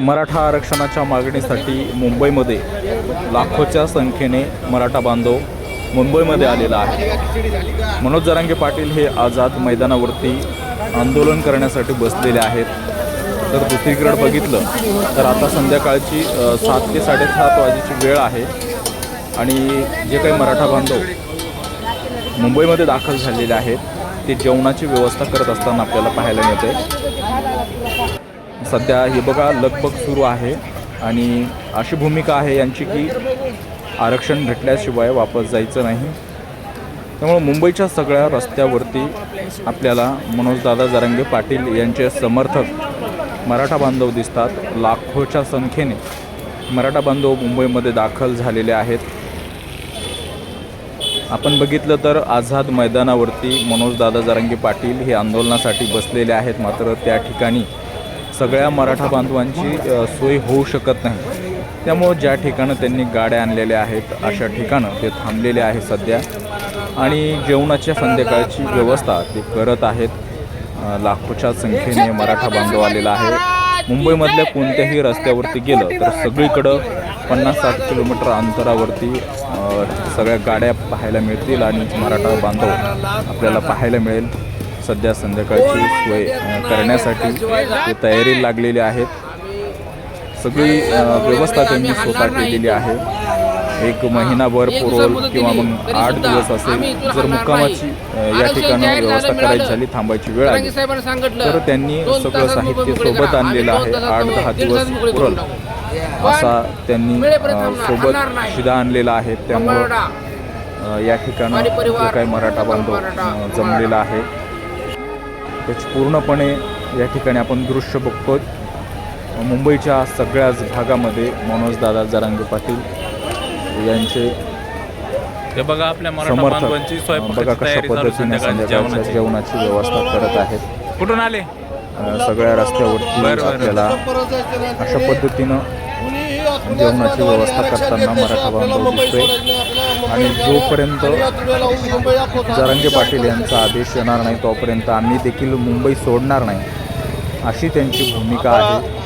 मराठा आरक्षणाच्या मागणीसाठी मुंबईमध्ये लाखोच्या संख्येने मराठा बांधव मुंबईमध्ये आलेला आहे. मनोज जरांगे पाटील हे आझाद मैदानावरती आंदोलन करण्यासाठी बसलेले आहेत. तर दुसरीकडे बघितलं तर आता संध्याकाळची सात ते साडेसात वाजेची वेळ आहे आणि जे काही मराठा बांधव मुंबईमध्ये दाखल झालेले आहेत ते जेवणाची व्यवस्था करत असताना आपल्याला पाहायला मिळते सध्या हे बघा लगबग सुरू आहे आणि अशी भूमिका आहे यांची की आरक्षण भेटल्याशिवाय वापस जायचं नाही. त्यामुळे मुंबईच्या सगळ्या रस्त्यावरती आपल्याला मनोजदादा जारंगे पाटील यांचे समर्थक मराठा बांधव दिसतात लाखोच्या संख्येने. मराठा बांधव मुंबईमध्ये दाखल झालेले आहेत. आपण बघितलं तर आझाद मैदानावरती मनोजदादा जरांगे पाटील हे आंदोलनासाठी बसलेले आहेत मात्र त्या ठिकाणी सगळ्या मराठा बांधवांची सोय होऊ शकत नाही. त्यामुळं ज्या ठिकाणं त्यांनी गाड्या आणलेल्या आहेत अशा ठिकाणं ते थांबलेले आहे सध्या. आणि जेवणाच्या संध्याकाळची व्यवस्था ते करत आहेत. लाखोच्या संख्येने मराठा बांधव आलेला आहे. मुंबईमधल्या कोणत्याही रस्त्यावरती गेलं तर सगळीकडं पन्नास साठ किलोमीटर अंतरावरती सगळ्या गाड्या पाहायला मिळतील आणि मराठा बांधव आपल्याला पाहायला मिळेल. सध्या संध्याकाळची सोय करण्यासाठी ते तयारी लागलेली आहेत. सगळी व्यवस्था त्यांनी स्वतः केलेली आहे. एक महिनाभर पुरवल किंवा मग आठ दिवस असेल जर मुक्कामाची या ठिकाणी व्यवस्था करायची झाली थांबायची वेळ आली. तर त्यांनी सगळं साहित्य सोबत आणलेलं. आहे. आठ दहा दिवस पुरल असा त्यांनी सोबत. शिदा आणलेला आहे. त्यामुळं या ठिकाणं जो काही मराठा बांधव जमलेला आहे. त्याची पूर्णपणे या ठिकाणी आपण दृश्य बघतोय. मुंबईच्या सगळ्याच भागामध्ये मनोजदादा जरांगे पाटील यांचे हे बघा आपल्या मराठा बघा कशा पद्धतीने संध्याकाळच्या जेवणाची. व्यवस्था करत आहेत. कुठून आले? सगळ्या रस्त्यावरती. आपल्याला अशा पद्धतीनं जेवणाची व्यवस्था करताना मराठा बांधव दिसतोय. आणि जोपर्यंत जरांगे पाटील यांचा आदेश येणार नाही तोपर्यंत आम्ही देखील मुंबई सोडणार नाही अशी त्यांची भूमिका आहे.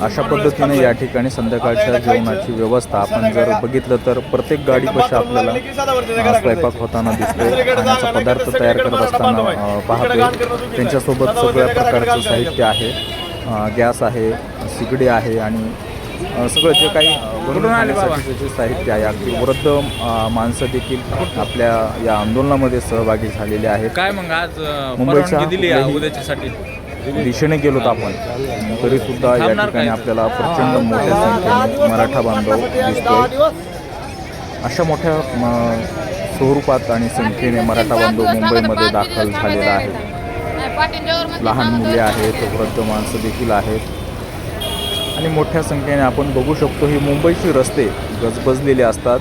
अशा पद्धतीने या ठिकाणी संध्याकाळच्या जेवणाची व्यवस्था आपण जर बघितलं तर प्रत्येक गाडीपाशी आपल्याला अ, स्वयंपाक होताना दिसतोय खाण्याचा पदार्थ तयार करत असताना पाहतोय. त्यांच्यासोबत सगळ्या प्रकारचं साहित्य आहे. गॅस आहे. सिगडी आहे आणि सगळं जे काही जे साहित्य आहे अगदी वृद्ध माणसं देखील आपल्या या आंदोलनामध्ये सहभागी झालेले आहेत. काय मग आज मुंबईच्या उद्याच्यासाठी? दिशेने गेलोत आपण. तरी सुद्धा या ठिकाणी? आपल्याला प्रचंड मोठ्या संख्येने मराठा बांधव दिसतोय. अशा मोठ्या स्वरूपात आणि संख्येने मराठा बांधव मुंबईमध्ये दाखल झालेला आहे. लहान मुले आहेत वृद्ध माणसं देखील आहेत. आणि मोठ्या संख्येने आपण बघू शकतो ही मुंबईची रस्ते गजबजलेले असतात.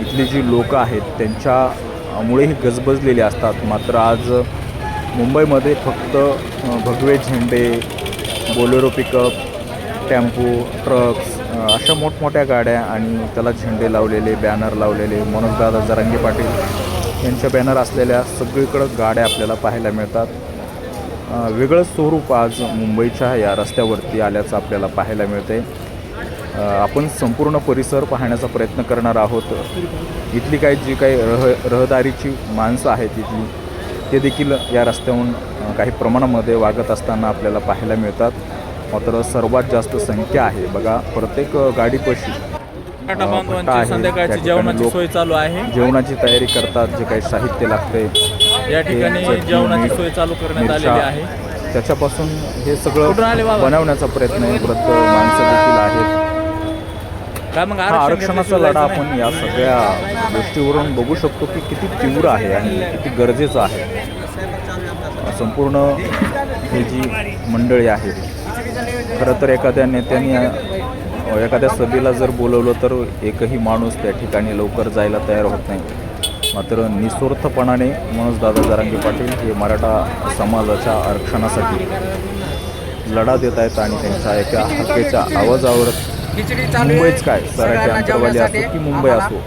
इथली जी लोकं आहेत त्यांच्यामुळेही गजबजलेले गजबजलेली असतात. मात्र आज मुंबईमध्ये फक्त भगवे झेंडे बोलेरो पिकअप टेम्पो ट्रक्स अशा मोठमोठ्या गाड्या आणि त्याला झेंडे लावलेले बॅनर लावलेले मनोजदादा जरांगे पाटील यांच्या बॅनर असलेल्या सगळीकडं गाड्या आपल्याला पाहायला मिळतात. वेगळं स्वरूप आज मुंबईच्या या रस्त्यावरती आल्याचं आपल्याला पाहायला मिळते अ, आपण संपूर्ण परिसर पाहण्याचा प्रयत्न करणार आहोत. इथली काही जी काही रह रहदारीची माणसं आहेत इथली ते देखील या रस्त्याहून काही प्रमाणामध्ये वागत असताना आपल्याला पाहायला मिळतात. मात्र सर्वात जास्त संख्या आहे. बघा प्रत्येक गाडीपाशी आहे. संध्याकाळची जेवणाची सोय चालू आहे. जेवणाची तयारी करतात जे काही साहित्य लागते या ठिकाणी जेवणाची सोय चालू करण्यात आलेली आहे. त्याच्यापासून हे सगळं? बनवण्याचा प्रयत्न माणसं देखील आहेत. हा आरक्षणाचा लढा आपण या सगळ्या गोष्टीवरून बघू शकतो की किती तीव्र आहे आणि किती गरजेचं आहे. संपूर्ण ही जी मंडळी आहे खरं तर एखाद्या नेत्याने एखाद्या सभेला जर बोलवलं तर एकही माणूस त्या ठिकाणी लवकर जायला तयार होत नाही. मात्र निस्वार्थपणाने मनोजदादा जरांगे पाटील हे मराठा समाजाच्या आरक्षणासाठी लढा देत आहेत आणि त्यांच्या एका हक्केच्या आवाजावर. मुंबईच काय सराठी अंतरवाली असो की मुंबई. असो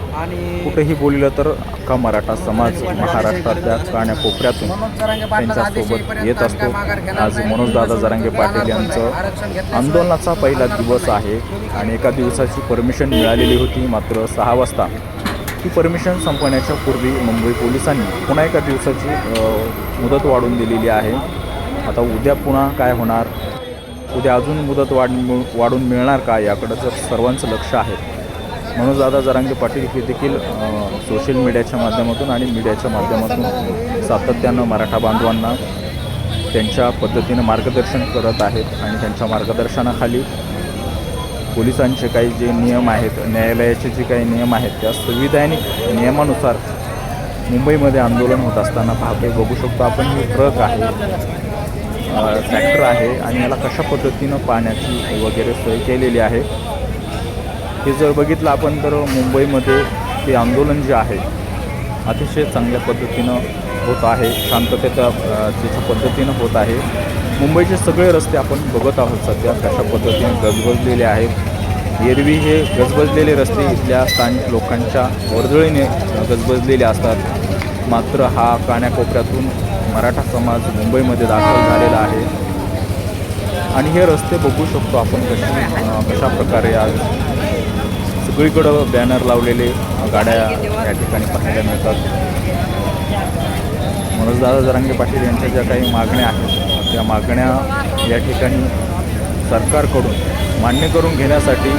कुठेही बोललं तर अख्खा मराठा समाज महाराष्ट्रातल्या काण्याकोपऱ्यातून त्यांच्यासोबत येत असतो आज. मनोजदादा जरांगे पाटील यांचं आंदोलनाचा पहिला दिवस आहे आणि एका दिवसाची परमिशन मिळालेली होती मात्र सहा वाजता ही परमिशन संपण्याच्या पूर्वी मुंबई पोलिसांनी पुन्हा एका दिवसाची मुदत वाढवून दिलेली आहे. आता उद्या पुन्हा काय होणार? उद्या अजून मुदत वाढ वाढून मिळणार का याकडं जर सर्वांचं लक्ष आहे. म्हणून दादा जरांगे पाटील हे देखील सोशल मीडियाच्या माध्यमातून आणि मीडियाच्या माध्यमातून सातत्यानं मराठा बांधवांना त्यांच्या पद्धतीनं मार्गदर्शन करत आहेत आणि त्यांच्या मार्गदर्शनाखाली पोलिसांचे काही जे नियम आहेत न्यायालयाचे जे काही नियम आहेत त्या संविधानिक नियमानुसार मुंबईमध्ये आंदोलन होत असताना पाहतोय बघू शकतो आपण ही ट्रक आहे. ट्रॅक्टर आहे आणि याला कशा पद्धतीनं पाण्याची वगैरे सोय केलेली आहे. हे जर बघितलं आपण तर मुंबईमध्ये ते आंदोलन जे आहे अतिशय चांगल्या पद्धतीनं होत आहे. शांततेच्या अ, त्याच्या पद्धतीनं होत आहे. मुंबईचे सगळे रस्ते आपण बघत आहोत सध्या कशा पद्धतीने गजबजलेले आहेत. एरवी हे गजबजलेले रस्ते इथल्या स्थानिक लोकांच्या वर्दळीने गजबजलेले असतात. मात्र हा काण्याकोपऱ्यातून मराठा समाज मुंबईमध्ये दाखल झालेला आहे. आणि हे रस्ते बघू शकतो आपण कशी कशा प्रकारे आज सगळीकडं बॅनर लावलेले गाड्या या ठिकाणी पाहायला मिळतात. मनोजदादा जरांगे पाटील यांच्या ज्या काही मागण्या आहेत त्या मागण्या या ठिकाणी सरकारकडून मान्य करून घेण्यासाठी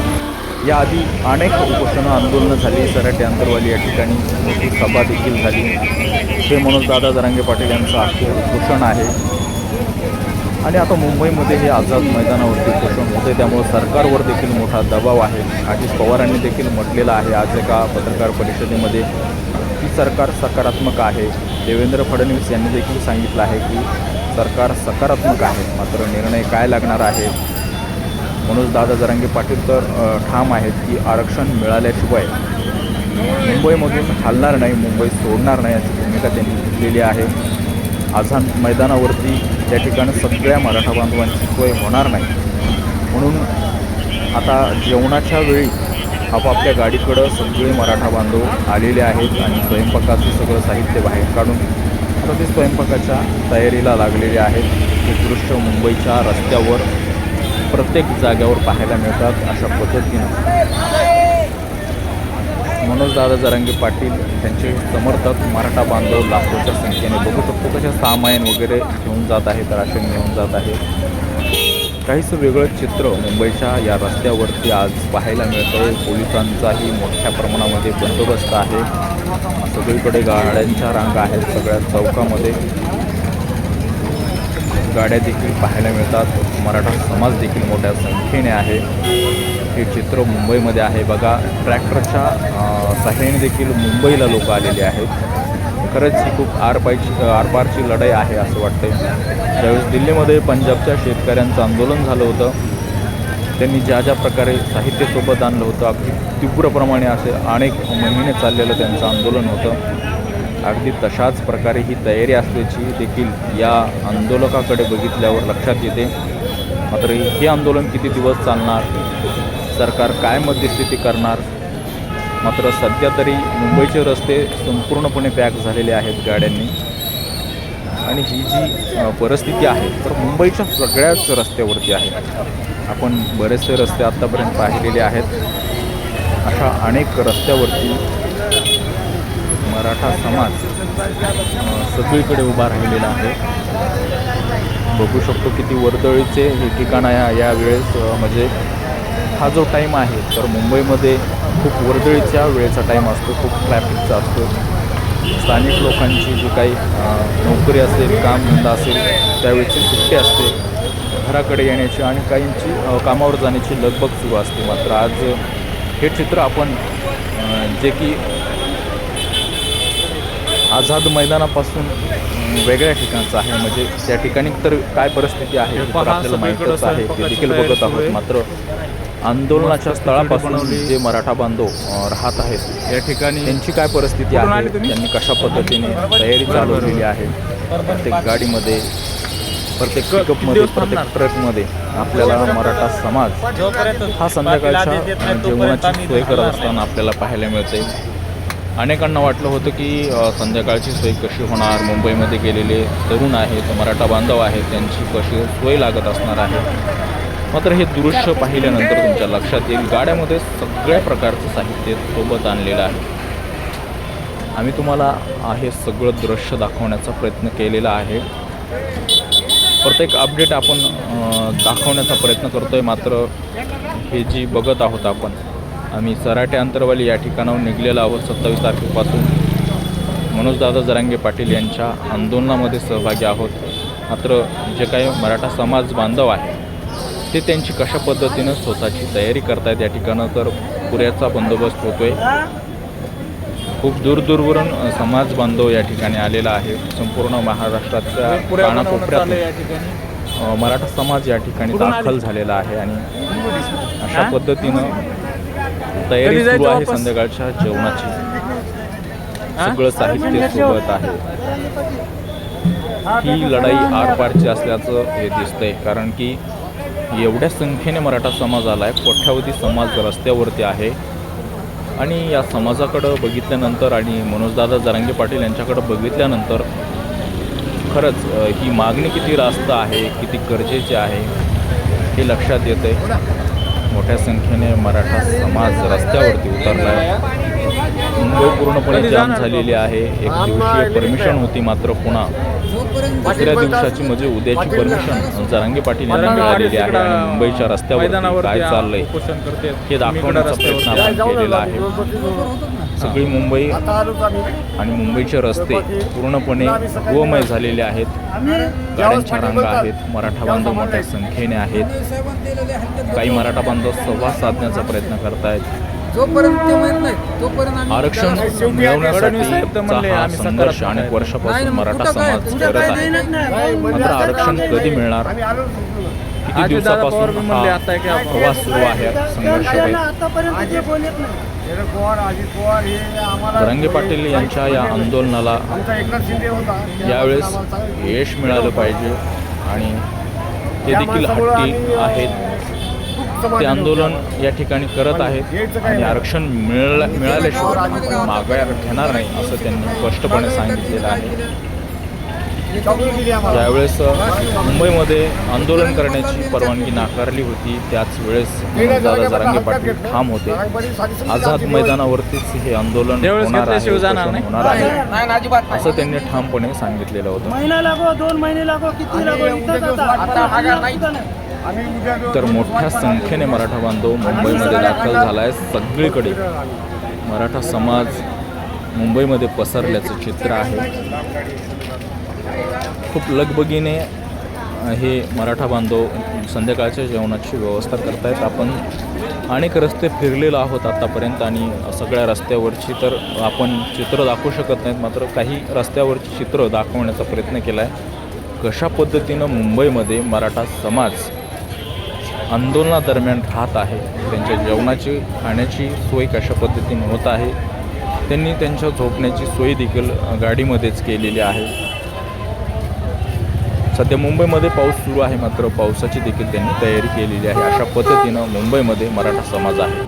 याआधी अनेक उपोषणं आंदोलनं झाली सराटे अंतरवाली या ठिकाणी मोठी सभा देखील झाली. हे मनोजदादा जरांगे पाटील यांचं आखे उपोषण आहे. आणि आता मुंबईमध्ये हे आझाद मैदानावरती उपोषण होते त्यामुळे सरकारवर देखील मोठा दबाव आहे. अजित पवारांनी देखील म्हटलेलं आहे आज एका पत्रकार परिषदेमध्ये की सरकार सकारात्मक आहे. देवेंद्र फडणवीस यांनी देखील सांगितलं आहे की सरकार सकारात्मक आहे. मात्र निर्णय काय लागणार आहे? म्हणून दादा जरांगे पाटील तर ठाम आहेत की आरक्षण मिळाल्याशिवाय मुंबईमधून हलणार नाही मुंबई सोडणार नाही अशी भूमिका त्यांनी घेतलेली आहे. आझाद मैदानावरती त्या ठिकाणी सगळ्या मराठा बांधवांची सोय होणार नाही. म्हणून आता जेवणाच्या वेळी आपापल्या गाडीकडं सगळे मराठा बांधव आलेले आहेत आणि स्वयंपाकाचं सगळं साहित्य बाहेर काढून आता ते स्वयंपाकाच्या तयारीला लागलेले आहेत. हे दृश्य मुंबईच्या रस्त्यावर प्रत्येक जाग्यावर पाहायला मिळतात अशा पद्धतीनं. मनोजदादा जरांगे पाटील त्यांचे समर्थक मराठा बांधव लाखोच्या संख्येने बघू शकतो. कशा सामायन वगैरे घेऊन जात आहेत राशन घेऊन जात आहे काहीसं वेगळं चित्र मुंबईच्या या रस्त्यावरती आज पाहायला मिळतं आहे पोलिसांचाही मोठ्या प्रमाणामध्ये बंदोबस्त आहे. सगळीकडे गाड्यांच्या रांगा आहेत सगळ्या चौकामध्ये. गाड्या देखील पाहायला मिळतात. मराठा समाज देखील मोठ्या संख्येने आहे. हे चित्र मुंबईमध्ये आहे. बघा ट्रॅक्टरच्या अ, सहाय्याने देखील मुंबईला लोक आलेले आहेत. खरंच ही खूप आरपायची आरपारची लढाई आहे असं वाटतंय. ज्यावेळेस दिल्लीमध्ये पंजाबच्या शेतकऱ्यांचं आंदोलन झालं होतं त्यांनी ज्या ज्या प्रकारे साहित्य सोबत आणलं होतं अगदी तीव्रप्रमाणे असे अनेक महिने चाललेलं त्यांचं आंदोलन होतं. अगदी तशाच प्रकारे ही तयारी असल्याची देखील या आंदोलकाकडे बघितल्यावर लक्षात येते. मात्र हे आंदोलन किती दिवस चालणार? सरकार काय मध्यस्थिती करणार? मात्र सध्या तरी मुंबईचे रस्ते संपूर्णपणे पॅक झालेले आहेत गाड्यांनी. आणि ही जी परिस्थिती आहे तर मुंबईच्या सगळ्याच रस्त्यावरती आहे. आपण बरेचसे रस्ते आत्तापर्यंत पाहिलेले आहेत. अशा अनेक रस्त्यावरती मराठा समाज सगळीकडे उभा राहिलेला आहे. बघू शकतो किती वर्दळीचे हे ठिकाण आहे या वेळेस म्हणजे हा जो टाईम आहे तर मुंबईमध्ये खूप वर्दळीच्या वेळेचा टाईम असतो खूप ट्रॅफिकचा असतो. स्थानिक लोकांची जी काही नोकरी असेल कामधंदा असेल त्यावेळेची सुट्टी असते. घराकडे येण्याची आणि काहींची कामावर जाण्याची लगबग सुरू असते. मात्र आज हे चित्र आपण जे की आझाद मैदानापासून वेगळ्या ठिकाणचं आहे. म्हणजे त्या ठिकाणी तर काय परिस्थिती आहे आपल्याला माहीतच आहे. ते देखील बघत आहोत. आहे. मात्र आंदोलनाच्या स्थळापासून. जे मराठा बांधव राहत आहेत या ठिकाणी त्यांची काय परिस्थिती आहे? त्यांनी कशा पद्धतीने तयारी चालवलेली आहे? प्रत्येक गाडीमध्ये प्रत्येक पिकअपमध्ये प्रत्येक? ट्रकमध्ये आपल्याला मराठा समाज हा संध्याकाळच्या जेवणाची सोय करत असताना आपल्याला पाहायला मिळते. अनेकांना वाटलं होतं की संध्याकाळची सोय कशी होणार? मुंबईमध्ये गेलेले तरुण आहेत मराठा बांधव आहेत त्यांची कशी सोय लागत असणार आहे? मात्र हे दृश्य पाहिल्यानंतर तुमच्या लक्षात येईल गाड्यामध्ये सगळ्या प्रकारचं साहित्य सोबत आणलेलं आहे. आम्ही तुम्हाला हे सगळं दृश्य दाखवण्याचा प्रयत्न केलेला आहे. प्रत्येक अपडेट आपण दाखवण्याचा प्रयत्न करतो आहे मात्र हे जी बघत आहोत आपण आम्ही सराटे अंतरवाली या ठिकाणाहून निघलेलो आहोत सत्तावीस तारखेपासून. मनोजदादा जरांगे पाटील यांच्या आंदोलनामध्ये सहभागी आहोत. मात्र जे काही मराठा समाज बांधव आहे ते त्यांची कशा पद्धतीनं स्वतःची तयारी करतायत या ठिकाणं तर पुऱ्याचा बंदोबस्त होतोय खूप दूरदूरवरून समाज बांधव या ठिकाणी आलेला आहे संपूर्ण महाराष्ट्राच्या पुऱ्या बनवण्यात कानाकोपऱ्यात मराठा समाज या ठिकाणी? दाखल झालेला आहे आणि अशा? पद्धतीनं तयारी सुरू आहे? संध्याकाळच्या जेवणाची? सगळं साहित्य सोबत आहे ही लढाई आरपारची असल्याचं हे दिसतंय कारण की एवढ्या संख्येने मराठा समाज आला आहे कोट्यावधी समाज रस्त्यावरती आहे. आणि या समाजाकडं बघितल्यानंतर आणि मनोजदादा जरांगे पाटील यांच्याकडं बघितल्यानंतर खरंच ही मागणी किती रास्त आहे किती गरजेची आहे हे लक्षात येतं आहे मोठ्या संख्येने मराठा समाज रस्त्यावरती उतरला आहे मुंबई पूर्णपणे जाम झालेली आहे. एक दिवसीय परमिशन होती मात्र पुन्हा. दुसऱ्या दिवसाची म्हणजे उद्याची परमिशन जरांगे पाटील यांना मिळालेली आहे. आणि मुंबईच्या मैदानावरती काय चाललंय करते. हे दाखवण्याचा प्रयत्न आपण केलेला आहे. सगळी मुंबई आणि मुंबईचे रस्ते पूर्णपणे गोमय झालेले आहेत. गाड्यांच्या रांगा आहेत मराठा बांधव मोठ्या संख्येने आहेत. काही मराठा बांधव संवाद साधण्याचा प्रयत्न करतायत. जोपर्यंत ते माहीत नाही तोपर्यंत आम्ही आरक्षण संघर्ष अनेक. वर्षापासून मराठा समाज करत आहे. मात्र आरक्षण कधी मिळणार? किती दिवसापासून हा प्रवास सुरू आहे संघर्ष हे जरांगे पाटील यांच्या या आंदोलनाला आमचा एकनाथ शिंदे होता. यावेळेस यश मिळालं पाहिजे आणि ते देखील हट्टी आहेत. ते आंदोलन या ठिकाणी करत आहेत आणि आरक्षण मिळाल्या मिळाल्याशिवाय आपण माघार घेणार नाही असं त्यांनी स्पष्टपणे सांगितलेलं आहे. ज्यावेळेस मुंबईमध्ये आंदोलन करण्याची परवानगी नाकारली होती त्याच वेळेस दादा जरांगे पाटील ठाम होते. आझाद मैदानावरतीच हे आंदोलन त्यावेळेस होणार आहे. होणार आहे. असं त्यांनी ठामपणे सांगितलेलं होतं. महिना लागो दोन महिने लागो किती लागो? तर मोठ्या संख्येने मराठा बांधव मुंबईमध्ये दाखल झाला आहे सगळीकडे मराठा समाज मुंबईमध्ये पसरल्याचं चित्र आहे. खूप लगबगीने हे मराठा बांधव संध्याकाळच्या जेवणाची व्यवस्था करतायत. आपण अनेक रस्ते फिरलेलो आहोत आत्तापर्यंत आणि सगळ्या रस्त्यावरची तर आपण चित्र दाखवू शकत नाहीत. मात्र काही रस्त्यावरची चित्र दाखवण्याचा प्रयत्न केला आहे कशा पद्धतीनं मुंबईमध्ये मराठा समाज आंदोलनादरम्यान राहत आहे. त्यांच्या जेवणाची खाण्याची सोय कशा पद्धतीने होत आहे त्यांनी त्यांच्या झोपण्याची सोय देखील गाडीमध्येच केलेली आहे. सध्या मुंबईमध्ये पाऊस सुरू आहे मात्र पावसाची देखील त्यांनी तयारी केलेली आहे. अशा पद्धतीनं मुंबईमध्ये मराठा समाज आहे.